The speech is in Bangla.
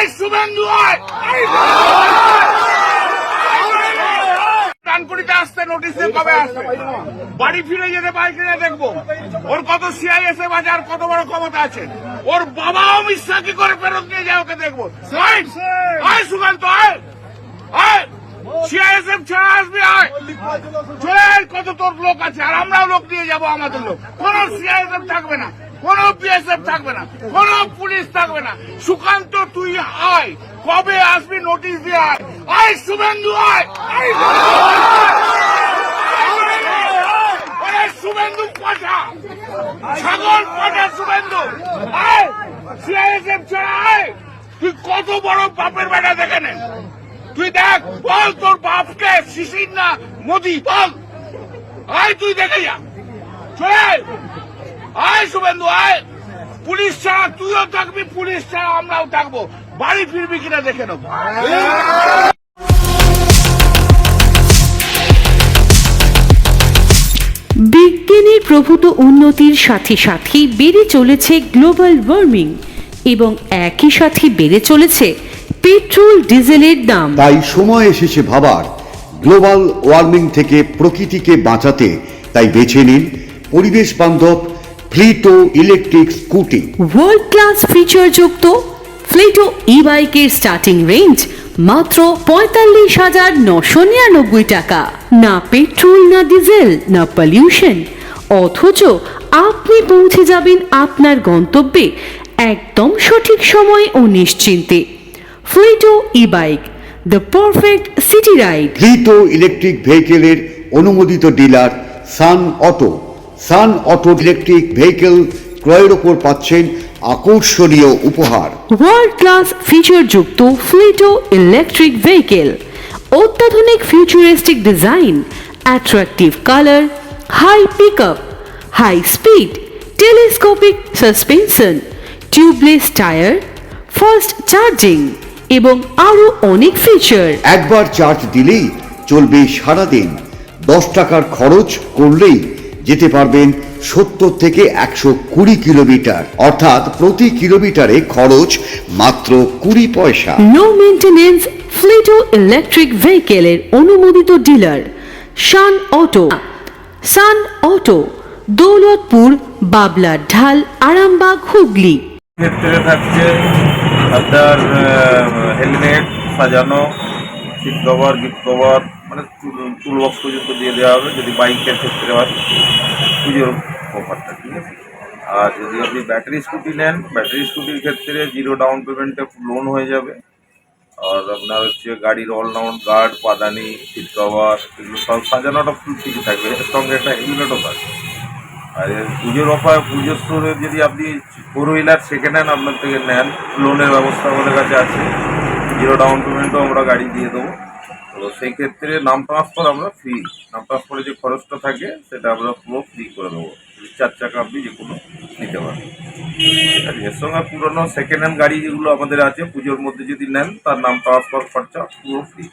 আয় শুভেন্দু আয়! আসতে নোটিশ কবে আসবে? বাড়ি ফিরে যেতে দেখব। ওর কত কত বড় ক্ষমতা আছে। ওর বাবা কি করে ফেরত নিয়ে যায় ওকে দেখব। আয়! সুকান্ত, আয়। কত তোর লোক আছে, আর আমরাও লোক নিয়ে যাব আমাদের লোক। কোন সিআইএসএফ থাকবে না। কোন বিএসএফ থাকবে না, কোন পুলিশ থাকবে না। সুকান্ত, তুই আয়। কবে আসবি নোটিশ দিয়ে আয়। আয় শুভেন্দু আয়। শুভেন্দু পাঠা। ছাগল পাঠা, শুভেন্দু। আয়। সিআইএসএফ ছাড়া আয়। তুই কত বড় বাপের বেটা দেখে নে। তুই দেখ, বল তোর বাপকে শিশির না মোদি, বল। আয় তুই দেখে যা। চলে। আয়। শুভেন্দু আয়। পুলিশ ছাড়া তুইও থাকবি পুলিশ ছাড়া আমরাও থাকব। বাড়ি ফিরবি কিনা দেখে নেব। বিজ্ঞানের প্রভূত উন্নতির সাথে সাথে বেড়ে চলেছে গ্লোবাল ওয়ার্মিং এবং একই সাথে বেড়ে চলেছে পেট্রোল ডিজেলের দাম। তাই সময় এসেছে ভাবার। গ্লোবাল ওয়ার্মিং থেকে প্রকৃতিকে বাঁচাতে তাই বেছে নিন পরিবেশ বান্ধব Fleeto electric scooty world class ফিচারযুক্ত Fleeto e বাইকের স্টার্টিং রেঞ্জ মাত্র পঁয়তাল্লিশ হাজার নশো নিরানব্বই টাকা। না পেট্রোল না ডিজেল না পলিউশন অথচ আপনি পৌঁছে যাবেন আপনার গন্তব্যে একদম সঠিক সময় ও নিশ্চিন্তে। Fleeto e bike the perfect city ride Fleeto electric ভেহিকেলের অনুমোদিত dealer Sun auto Sun auto electric vehicle ক্রয়ের ওপর পাচ্ছেন আকর্ষণীয় উপহার। ওয়ার্ল্ড ক্লাস ফিচারযুক্ত ফ্লিটো ইলেকট্রিক ভেহিকেল অত্যাধুনিক futuristic design attractive colour high pickup high speed telescopic suspension tubeless tyre fast charging এবং আরও অনেক ফিচার একবার চার্জ দিলেই চলবে সারাদিন। দশ টাকার খরচ করলেই যেতে পারবেন সত্তর থেকে একশো কুড়ি কিলোমিটার। অর্থাৎ প্রতি কিলোমিটারে খরচ মাত্র কুড়ি পয়সা। নো মেনটেনেন্স ফ্লিটো ইলেকট্রিক ভেহিকেলের অনুমোদিত dealer Sun auto Sun auto Daulatpur বাবলার ঢাল আরামবাগ হুগলি। ক্ষেত্রে থাকছে আপনার হেলমেট সাজানো সিট কভার গিফট কভার মানে টুল বক্স পর্যন্ত দিয়ে দেওয়া হবে, যদি বাইকের ক্ষেত্রে হয়, পুজোর অফারটা ঠিক আছে? আর যদি আপনি ব্যাটারি স্কুটি নেন ব্যাটারি স্কুটির ক্ষেত্রে জিরো ডাউন পেমেন্টে লোন হয়ে যাবে। আর আপনার হচ্ছে গাড়ির অলরাউন্ড গার্ড পাদানি সিট কভার এগুলো সব সাজানোটা ফুল ঠিকই থাকবে। এর সঙ্গে একটা হেলমেটও থাকবে। আর পুজোর অফার পুজোর স্টোরে যদি আপনি ফোর হুইলার সেকেন্ড হ্যান্ড আপনার থেকে নেন লোনের ব্যবস্থা আমাদের কাছে আছে। জিরো ডাউন পেমেন্টও আমরা গাড়ি দিয়ে দেবো। তো সেই ক্ষেত্রে নাম ট্রান্সফার আমরা ফ্রি নাম ট্রান্সফারে যে খরচটা থাকে, সেটা আমরা পুরো ফ্রি করে দেবো। চার চাকা আপনি যে কোনো নিতে পারেন। আর এর সঙ্গে পুরোনো সেকেন্ড হ্যান্ড গাড়ি যেগুলো আমাদের আছে, পুজোর মধ্যে যদি নেন, তার নাম ট্রান্সফার খরচা পুরো ফ্রি